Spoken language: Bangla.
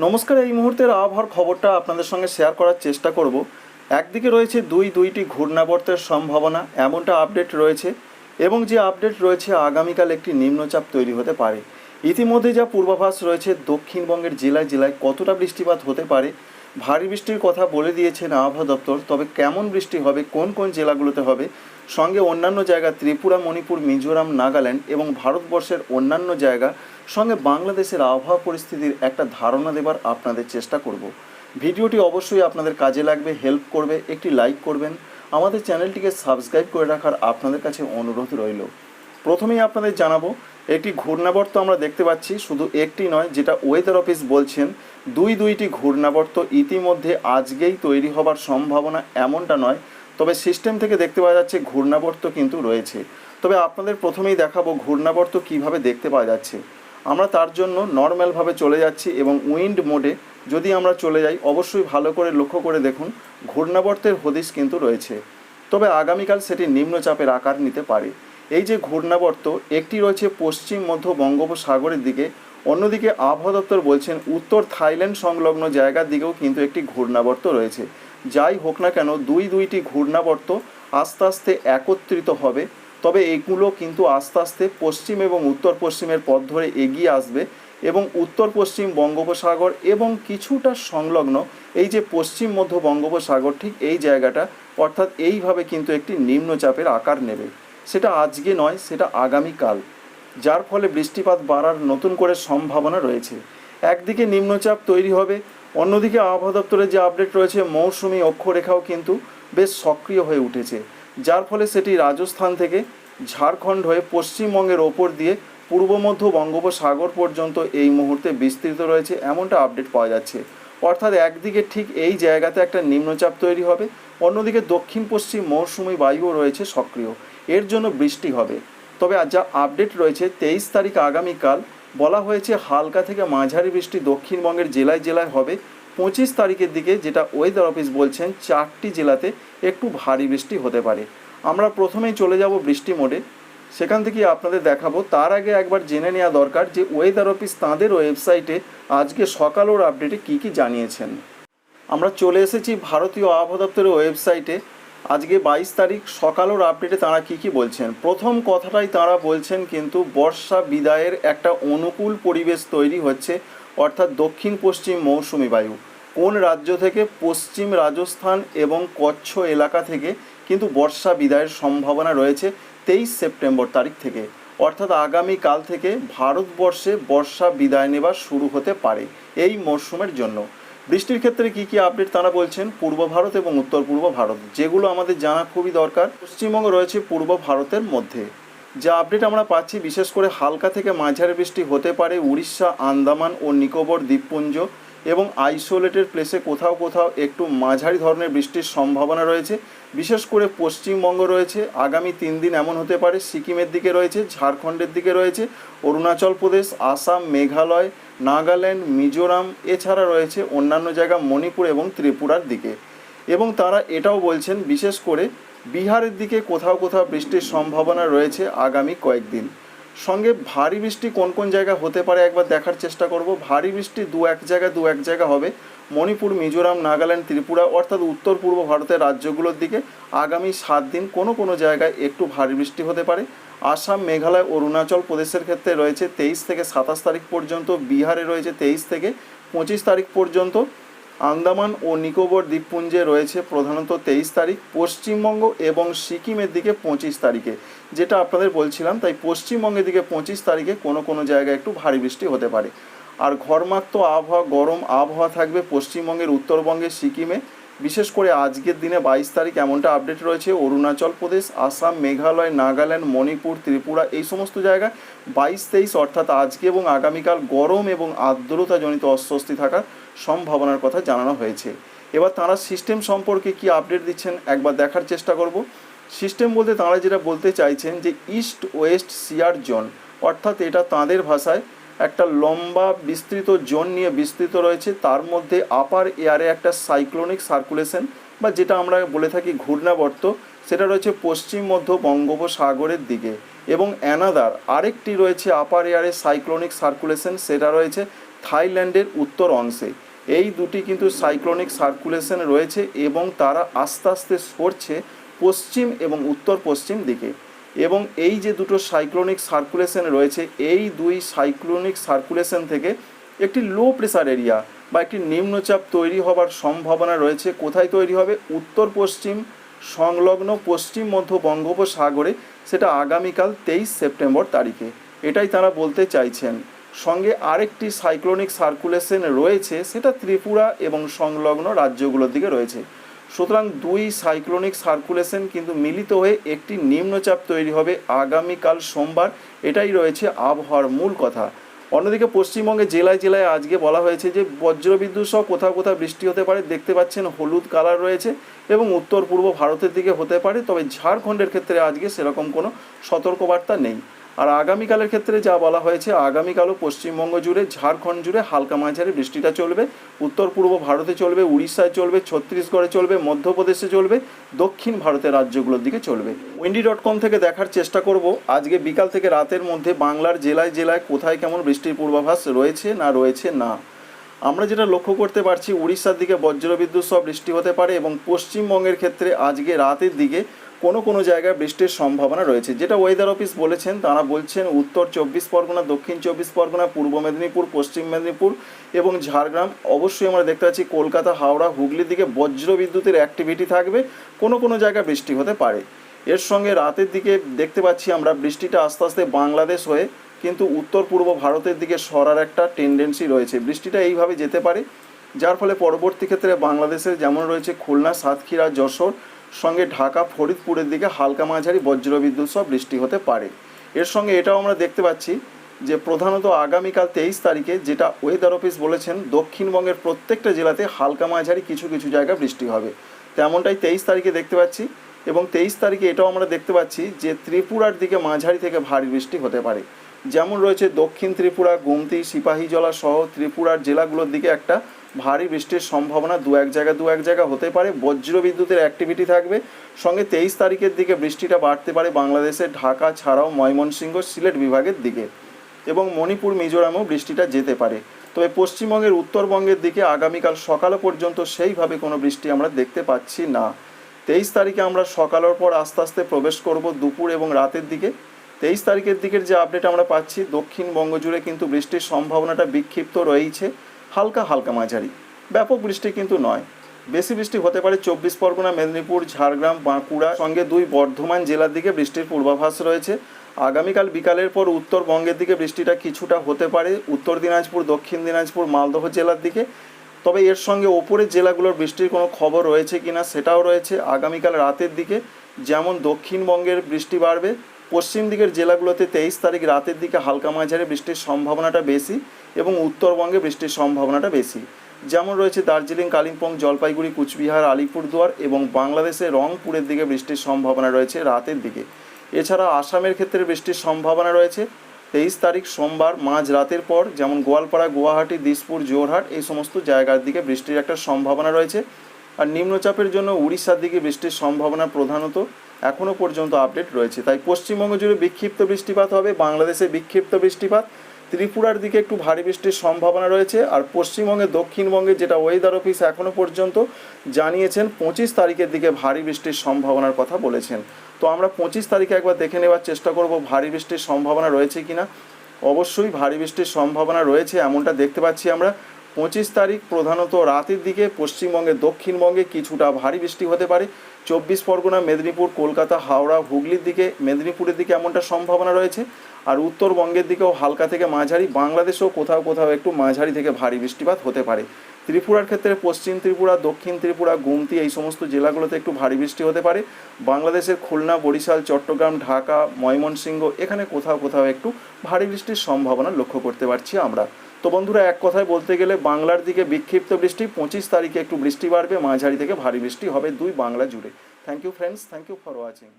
নমস্কার, এই মুহূর্তের আবহাওয়ার খবরটা আপনাদের সঙ্গে শেয়ার করার চেষ্টা করব। একদিকে রয়েছে দুই দুইটি ঘূর্ণাবর্তের সম্ভাবনা, এমনটা আপডেট রয়েছে এবং যে আপডেট রয়েছে আগামীকাল একটি নিম্নচাপ তৈরি হতে পারে। ইতিমধ্যে যা পূর্বাভাস রয়েছে, দক্ষিণবঙ্গের জেলায় জেলায় কতটা বৃষ্টিপাত হতে পারে, ভারী বৃষ্টির কথা বলে দিয়েছেন আবহাওয়া দপ্তর, তবে কেমন বৃষ্টি হবে, কোন কোন জেলাগুলোতে হবে সঙ্গে অন্যান্য জায়গা ত্রিপুরা, মণিপুর, মিজোরাম, নাগাল্যান্ড এবং ভারতবর্ষের অন্যান্য জায়গা সঙ্গে বাংলাদেশের আবহাওয়া পরিস্থিতির একটা ধারণা দেবার আপনাদের চেষ্টা করব। ভিডিওটি অবশ্যই আপনাদের কাজে লাগবে, হেল্প করবে, একটি লাইক করবেন। আমাদের চ্যানেলটিকে সাবস্ক্রাইব করে রাখার আপনাদের কাছে অনুরোধ রইল। প্রথমেই আপনাদের জানাব, একটি ঘূর্ণাবর্ত আমরা দেখতে পাচ্ছি, শুধু একটি নয়, যেটা ওয়েদার অফিস বলছেন, দুই দুইটি ঘূর্ণাবর্ত ইতিমধ্যে আজকেই তৈরি হবার সম্ভাবনা এমনটা নয় তবে সিস্টেম থেকে দেখতে পাওয়া যাচ্ছে ঘূর্ণাবর্ত কিন্তু রয়েছে। তবে আপনাদের প্রথমেই দেখাবো ঘূর্ণাবর্ত কীভাবে দেখতে পাওয়া যাচ্ছে। আমরা তার জন্য নর্ম্যালভাবে চলে যাচ্ছি এবং উইন্ড মোডে যদি আমরা চলে যাই, অবশ্যই ভালো করে লক্ষ্য করে দেখুন, ঘূর্ণাবর্তের হদিশ কিন্তু রয়েছে। তবে আগামীকাল সেটি নিম্নচাপের আকার নিতে পারে। এই যে ঘূর্ণাবর্ত, একটি রয়েছে পশ্চিম মধ্য বঙ্গোপসাগরের দিকে, অন্যদিকে আবহাওয়া দপ্তর বলছেন, উত্তর থাইল্যান্ড সংলগ্ন জায়গার দিকেও কিন্তু একটি ঘূর্ণাবর্ত রয়েছে। যাই হোক না কেন, দুই দুইটি ঘূর্ণাবর্ত আস্তে আস্তে একত্রিত হবে। তবে এগুলো কিন্তু আস্তে আস্তে পশ্চিম এবং উত্তর পশ্চিমের পথ ধরে এগিয়ে আসবে এবং উত্তর পশ্চিম বঙ্গোপসাগর এবং কিছুটা সংলগ্ন এই যে পশ্চিম মধ্য বঙ্গোপসাগর, ঠিক এই জায়গাটা, অর্থাৎ এইভাবে কিন্তু একটি নিম্নচাপের আকার নেবে। সেটা আজকে নয়, সেটা আগামীকাল। যার ফলে বৃষ্টিপাত বাড়ার নতুন করে সম্ভাবনা রয়েছে। একদিকে নিম্নচাপ তৈরি হবে অন্যদিকে আবহাওয়া দপ্তরের যে আপডেট রয়েছে, মৌসুমি অক্ষরেখাও কিন্তু বেশ সক্রিয় হয়ে উঠেছে। যার ফলে সেটি রাজস্থান থেকে ঝাড়খণ্ড হয়ে পশ্চিমবঙ্গের ওপর দিয়ে পূর্ব মধ্য বঙ্গোপসাগর পর্যন্ত এই মুহূর্তে বিস্তৃত রয়েছে, এমনটা আপডেট পাওয়া যাচ্ছে। অর্থাৎ একদিকে ঠিক এই জায়গাতে একটা নিম্নচাপ তৈরি হবে, অন্যদিকে দক্ষিণ পশ্চিম মৌসুমি বায়ুও রয়েছে সক্রিয়। এর জন্য বৃষ্টি হবে। তবে যা আপডেট রয়েছে, তেইশ তারিখ আগামীকাল বলা হয়েছে হালকা থেকে মাঝারি বৃষ্টি দক্ষিণবঙ্গের জেলায় জেলায় হবে। পঁচিশ তারিখের দিকে যেটা ওয়েদার অফিস বলছেন, চারটি জেলাতে একটু ভারী বৃষ্টি হতে পারে। আমরা প্রথমেই চলে যাব বৃষ্টি মোডে। সেখান থেকে আপনাদের দেখাবো। তার আগে একবার জেনে নেওয়া দরকার যে ওয়েদার অফিস তাঁদের ওয়েবসাইটে আজকে সকাল ওর আপডেটে কী কী জানিয়েছেন। আমরা চলে এসেছি ভারতীয় আবহাওয়া দপ্তরের ওয়েবসাইটে আজকে বাইশ তারিখ সকাল ওর আপডেটে তাঁরা কী কী বলছেন? প্রথম কথাটাই তাঁরা বলছেন কিন্তু বর্ষা বিদায়ের একটা অনুকূল পরিবেশ তৈরি হচ্ছে, অর্থাৎ দক্ষিণ পশ্চিম মৌসুমি বায়ু। কোন রাজ্য থেকে? পশ্চিম রাজস্থান এবং কচ্ছ এলাকা থেকে। কিন্তু বর্ষা বিদায়ের সম্ভাবনা রয়েছে তেইশ সেপ্টেম্বর তারিখ থেকে। অর্থাৎ আগামীকাল থেকে ভারতবর্ষে বর্ষা বিদায় নেওয়া শুরু হতে পারে এই মরশুমের জন্য। বৃষ্টির ক্ষেত্রে কি কি আপডেট তারা বলছেন? পূর্ব ভারত এবং উত্তর পূর্ব ভারত। যেগুলো আমাদের জানা খুবই দরকার। পশ্চিমবঙ্গ রয়েছে পূর্ব ভারতের মধ্যে। যা আপডেট আমরা পাচ্ছি, বিশেষ করে হালকা থেকে মাঝারি বৃষ্টি হতে পারে উড়িষ্যা, আন্দামান ও নিকোবর দ্বীপপুঞ্জ এবং আইসোলেটেড প্লেসে কোথাও কোথাও একটু মাঝারি ধরনের বৃষ্টির সম্ভাবনা রয়েছে। বিশেষ করে পশ্চিমবঙ্গ রয়েছে। আগামী তিন দিন এমন হতে পারে। সিকিমের দিকে রয়েছে, ঝাড়খণ্ডের দিকে রয়েছে, অরুণাচল প্রদেশ, আসাম, মেঘালয় নাগাল্যান্ড, মিজোরাম, এছাড়া রয়েছে অন্যান্য জায়গা মণিপুর এবং ত্রিপুরার দিকে। এবং তারা এটাও বলছেন, বিশেষ করে বিহারের দিকে কোথাও কোথাও বৃষ্টির সম্ভাবনা রয়েছে আগামী কয়েকদিন। সঙ্গে ভারী বৃষ্টি কোন কোন জায়গা হতে পারে একবার দেখার চেষ্টা করব। ভারী বৃষ্টি দু এক জায়গা, দু এক জায়গা হবে মণিপুর, মিজোরাম, নাগাল্যান্ড, ত্রিপুরা, অর্থাৎ উত্তর পূর্ব ভারতের রাজ্যগুলোর দিকে। আগামী সাত দিন কোনো কোনো জায়গায় একটু ভারী বৃষ্টি হতে পারে। আসাম, মেঘালয়, অরুণাচল প্রদেশের ক্ষেত্রে রয়েছে তেইশ থেকে সাতাশ তারিখ পর্যন্ত, বিহারে রয়েছে তেইশ থেকে পঁচিশ তারিখ পর্যন্ত, আন্দামান ও নিকোবর দ্বীপপুঞ্জে রয়েছে প্রধানত তেইশ তারিখ, পশ্চিমবঙ্গ এবং সিকিমের দিকে পঁচিশ তারিখে। যেটা আপনাদের বলছিলাম, তাই পশ্চিমবঙ্গের দিকে পঁচিশ তারিখে কোনো কোনো জায়গায় একটু ভারী বৃষ্টি হতে পারে। আর ঘরমাক্ত আবহাওয়া, গরম আবহাওয়া থাকবে পশ্চিমবঙ্গের উত্তরবঙ্গে সিকিমে। বিশেষ করে আজকের দিনে বাইশ তারিখ এমনটা আপডেট রয়েছে। অরুণাচল প্রদেশ, আসাম, মেঘালয়, নাগাল্যান্ড, মণিপুর, ত্রিপুরা এই সমস্ত জায়গায় বাইশ তেইশ অর্থাৎ আজকে এবং আগামীকাল গরম এবং আর্দ্রতাজনিত অস্বস্তি থাকার সম্ভাবনার কথা জানানো হয়েছে। এবার তারা সিস্টেম সম্পর্কে কি আপডেট দিচ্ছেন একবার দেখার চেষ্টা করব। সিস্টেম বলতে তারা যেটা বলতে চাইছেন যে ইস্ট ওয়েস্ট সিয়ার জোন অর্থাৎ এটা তাদের ভাষায় একটা লম্বা বিস্তৃত জোন নিয়ে বিস্তৃত রয়েছে। তার মধ্যে আপার এয়ারে একটা সাইক্লোনিক সার্কুলেশন বা যেটা আমরা বলে থাকি ঘূর্ণাবর্ত, সেটা রয়েছে পশ্চিম, মধ্য বঙ্গোপসাগরের দিকে। এবং অ্যানাদার আরেকটি রয়েছে আপার এয়ারে সাইক্লোনিক সার্কুলেশন সেটা রয়েছে থাইল্যান্ডের উত্তর অংশে। এই দুটি কিন্তু সাইক্লোনিক সার্কুলেশন রয়েছে এবং তারা আস্তে আস্তে সরছে পশ্চিম এবং উত্তর পশ্চিম দিকে। এবং এই যে দুটো সাইক্লোনিক সার্কুলেশন রয়েছে, এই দুই সাইক্লোনিক সার্কুলেশন থেকে একটি লো প্রেসার এরিয়া বা একটি নিম্নচাপ তৈরি হবার সম্ভাবনা রয়েছে। কোথায় তৈরি হবে? উত্তর পশ্চিম, সংলগ্ন পশ্চিম মধ্য বঙ্গোপসাগরে, সেটা আগামীকাল তেইশ সেপ্টেম্বর তারিখে। এটাই তারা বলতে চাইছেন। সঙ্গে আরেকটি সাইক্লোনিক সার্কুলেশন রয়েছে, সেটা ত্রিপুরা এবং সংলগ্ন রাজ্যগুলোর দিকে রয়েছে। সুতরাং দুই সাইক্লোনিক সার্কুলেশন কিন্তু মিলিত হয়ে একটি নিম্নচাপ তৈরি হবে আগামীকাল সোমবার। এটাই রয়েছে আবহাওয়ার মূল কথা। অন্যদিকে পশ্চিমবঙ্গে জেলায় জেলায় আজকে বলা হয়েছে যে বজ্রবিদ্যুৎ সহ কোথাও কোথাও বৃষ্টি হতে পারে। দেখতে পাচ্ছেন হলুদ কালার রয়েছে এবং উত্তর পূর্ব ভারতের দিকে হতে পারে। তবে ঝাড়খণ্ডের ক্ষেত্রে আজকে সেরকম কোনো সতর্কবার্তা নেই। আর আগামীকালের ক্ষেত্রে যা বলা হয়েছে, আগামীকালও পশ্চিমবঙ্গ জুড়ে, ঝাড়খণ্ড জুড়ে হালকা মাঝারি বৃষ্টিটা চলবে। উত্তর পূর্ব ভারতে চলবে, উড়িষ্যায় চলবে, ছত্তিশগড়ে চলবে, মধ্যপ্রদেশে চলবে, দক্ষিণ ভারতের রাজ্যগুলোর দিকে চলবে। উইন্ডি ডট কম থেকে দেখার চেষ্টা করব, আজকে বিকাল থেকে রাতের মধ্যে বাংলার জেলায় জেলায় কোথায় কেমন বৃষ্টির পূর্বাভাস রয়েছে না রয়েছে না। আমরা যেটা লক্ষ্য করতে পারছি, উড়িষ্যার দিকে বজ্রবিদ্যুৎ সহ বৃষ্টি হতে পারে এবং পশ্চিমবঙ্গের ক্ষেত্রে আজকে রাতের দিকে কোনো কোনো জায়গায় বৃষ্টির সম্ভাবনা রয়েছে। যেটা ওয়েদার অফিস বলেছেন, তারা বলছেন উত্তর চব্বিশ পরগনা, দক্ষিণ চব্বিশ পরগনা, পূর্ব মেদিনীপুর, পশ্চিম মেদিনীপুর এবং ঝাড়গ্রাম। অবশ্যই আমরা দেখতে পাচ্ছি কলকাতা, হাওড়া, হুগলির দিকে বজ্র বিদ্যুতের অ্যাক্টিভিটি থাকবে। কোনো কোনো জায়গায় বৃষ্টি হতে পারে। এর সঙ্গে রাতের দিকে দেখতে পাচ্ছি আমরা বৃষ্টিটা আস্তে আস্তে বাংলাদেশ হয়ে, কিন্তু উত্তর পূর্ব ভারতের দিকে সরার একটা টেন্ডেন্সি রয়েছে। বৃষ্টিটা এইভাবে যেতে পারে। যার ফলে পরবর্তী ক্ষেত্রে বাংলাদেশের যেমন রয়েছে খুলনা, সাতক্ষীরা, যশোর সঙ্গে ঢাকা, ফরিদপুরের দিকে হালকা মাঝারি বজ্রবিদ্যুৎ সহ বৃষ্টি হতে পারে। এর সঙ্গে এটাও আমরা দেখতে পাচ্ছি যে প্রধানত আগামীকাল তেইশ তারিখে যেটা ওয়েদার অফিস বলেছেন, দক্ষিণবঙ্গের প্রত্যেকটা জেলাতে হালকা মাঝারি কিছু কিছু জায়গা বৃষ্টি হবে। তেমনটাই তেইশ তারিখে দেখতে পাচ্ছি এবং তেইশ তারিখে এটাও আমরা দেখতে পাচ্ছি যে ত্রিপুরার দিকে মাঝারি থেকে ভারী বৃষ্টি হতে পারে। যেমন রয়েছে দক্ষিণ ত্রিপুরা, গুমতি সিপাহীজলা সহ ত্রিপুরার জেলাগুলোর দিকে একটা ভারী বৃষ্টির সম্ভাবনা দু এক জায়গা, দু এক জায়গা হতে পারে। বজ্র বিদ্যুতের অ্যাক্টিভিটি থাকবে। সঙ্গে তেইশ তারিখের দিকে বৃষ্টিটা বাড়তে পারে বাংলাদেশের ঢাকা ছাড়াও ময়মনসিংহ, সিলেট বিভাগের দিকে। এবং মণিপুর, মিজোরামেও বৃষ্টিটা যেতে পারে। তবে পশ্চিমবঙ্গের উত্তরবঙ্গের দিকে আগামীকাল সকাল পর্যন্ত সেইভাবে কোনো বৃষ্টি আমরা দেখতে পাচ্ছি না। তেইশ তারিখে আমরা সকালের পর আস্তে আস্তে প্রবেশ করব দুপুর এবং রাতের দিকে। তেইশ তারিখের দিকের যে আপডেট আমরা পাচ্ছি দক্ষিণবঙ্গ জুড়ে কিন্তু বৃষ্টির সম্ভাবনাটা বিক্ষিপ্ত রয়েছে হালকা হালকা মাঝারি। ব্যাপক বৃষ্টি কিন্তু নয়। বেশি বৃষ্টি হতে পারে চব্বিশ পরগনা, মেদিনীপুর, ঝাড়গ্রাম, বাঁকুড়া, সঙ্গে দুই বর্ধমান জেলার দিকে বৃষ্টির পূর্বাভাস রয়েছে। আগামীকাল বিকালের পর উত্তরবঙ্গের দিকে বৃষ্টিটা কিছুটা হতে পারে। উত্তর দিনাজপুর, দক্ষিণ দিনাজপুর, মালদহ জেলার দিকে। তবে এর সঙ্গে ওপরের জেলাগুলোর বৃষ্টির কোনো খবর রয়েছে কিনা সেটাও রয়েছে। আগামীকাল রাতের দিকে যেমন দক্ষিণবঙ্গের বৃষ্টি বাড়বে পশ্চিম দিকের জেলাগুলোতে তেইশ তারিখ রাতের দিকে হালকা মাঝারি বৃষ্টির সম্ভাবনাটা বেশি এবং উত্তরবঙ্গে বৃষ্টির সম্ভাবনাটা বেশি। যেমন রয়েছে দার্জিলিং, কালিম্পং, জলপাইগুড়ি, কুচবিহার, আলিপুরদুয়ার এবং বাংলাদেশের রংপুরের দিকে বৃষ্টির সম্ভাবনা রয়েছে রাতের দিকে। এছাড়া আসামের ক্ষেত্রে বৃষ্টির সম্ভাবনা রয়েছে। তেইশ তারিখ সোমবার মাঝ রাতের পর যেমন গোয়ালপাড়া, গুয়াহাটি, দিসপুর জোরহাট এই সমস্ত জায়গার দিকে বৃষ্টির একটা সম্ভাবনা রয়েছে। আর নিম্নচাপের জন্য উড়িষ্যার দিকে বৃষ্টির সম্ভাবনা প্রধানত এখনও পর্যন্ত আপডেট রয়েছে। তাই পশ্চিমবঙ্গ জুড়ে বিক্ষিপ্ত বৃষ্টিপাত হবে, বাংলাদেশে বিক্ষিপ্ত বৃষ্টিপাত। ত্রিপুরার দিকে একটু ভারী বৃষ্টির সম্ভাবনা রয়েছে, আর পশ্চিমবঙ্গে, দক্ষিণবঙ্গে যেটা ওয়েদার অফিস এখনও পর্যন্ত জানিয়েছেন, পঁচিশ তারিখের দিকে ভারী বৃষ্টির সম্ভাবনার কথা বলেছেন। তো আমরা পঁচিশ তারিখে একবার দেখে নেওয়ার চেষ্টা করব, ভারী বৃষ্টির সম্ভাবনা রয়েছে কিনা। অবশ্যই ভারী বৃষ্টির সম্ভাবনা রয়েছে, এমনটা দেখতে পাচ্ছি আমরা। পঁচিশ তারিখ প্রধানত রাতের দিকে পশ্চিমবঙ্গে দক্ষিণবঙ্গে কিছুটা ভারী বৃষ্টি হতে পারে। চব্বিশ পরগনা, মেদিনীপুর, কলকাতা, হাওড়া, হুগলির দিকে, মেদিনীপুরের দিকে এমনটা সম্ভাবনা রয়েছে। আর উত্তরবঙ্গের দিকেও হালকা থেকে মাঝারি, বাংলাদেশেও কোথাও কোথাও একটু মাঝারি থেকে ভারী বৃষ্টিপাত হতে পারে। ত্রিপুরার ক্ষেত্রে পশ্চিম ত্রিপুরা, দক্ষিণ ত্রিপুরা, গুমতি এই সমস্ত জেলাগুলোতে একটু ভারী বৃষ্টি হতে পারে। বাংলাদেশের খুলনা, বরিশাল, চট্টগ্রাম, ঢাকা, ময়মনসিংহ এখানে কোথাও কোথাও একটু ভারী বৃষ্টির সম্ভাবনা লক্ষ্য করতে পারছি আমরা। তো বন্ধুরা, এক কথায় বলতে গেলে বাংলার দিকে বিক্ষিপ্ত বৃষ্টি, পঁচিশ তারিখে একটু বৃষ্টি বাড়বে, মাঝারি থেকে ভারী বৃষ্টি হবে দুই বাংলা জুড়ে। Thank you friends thank you for watching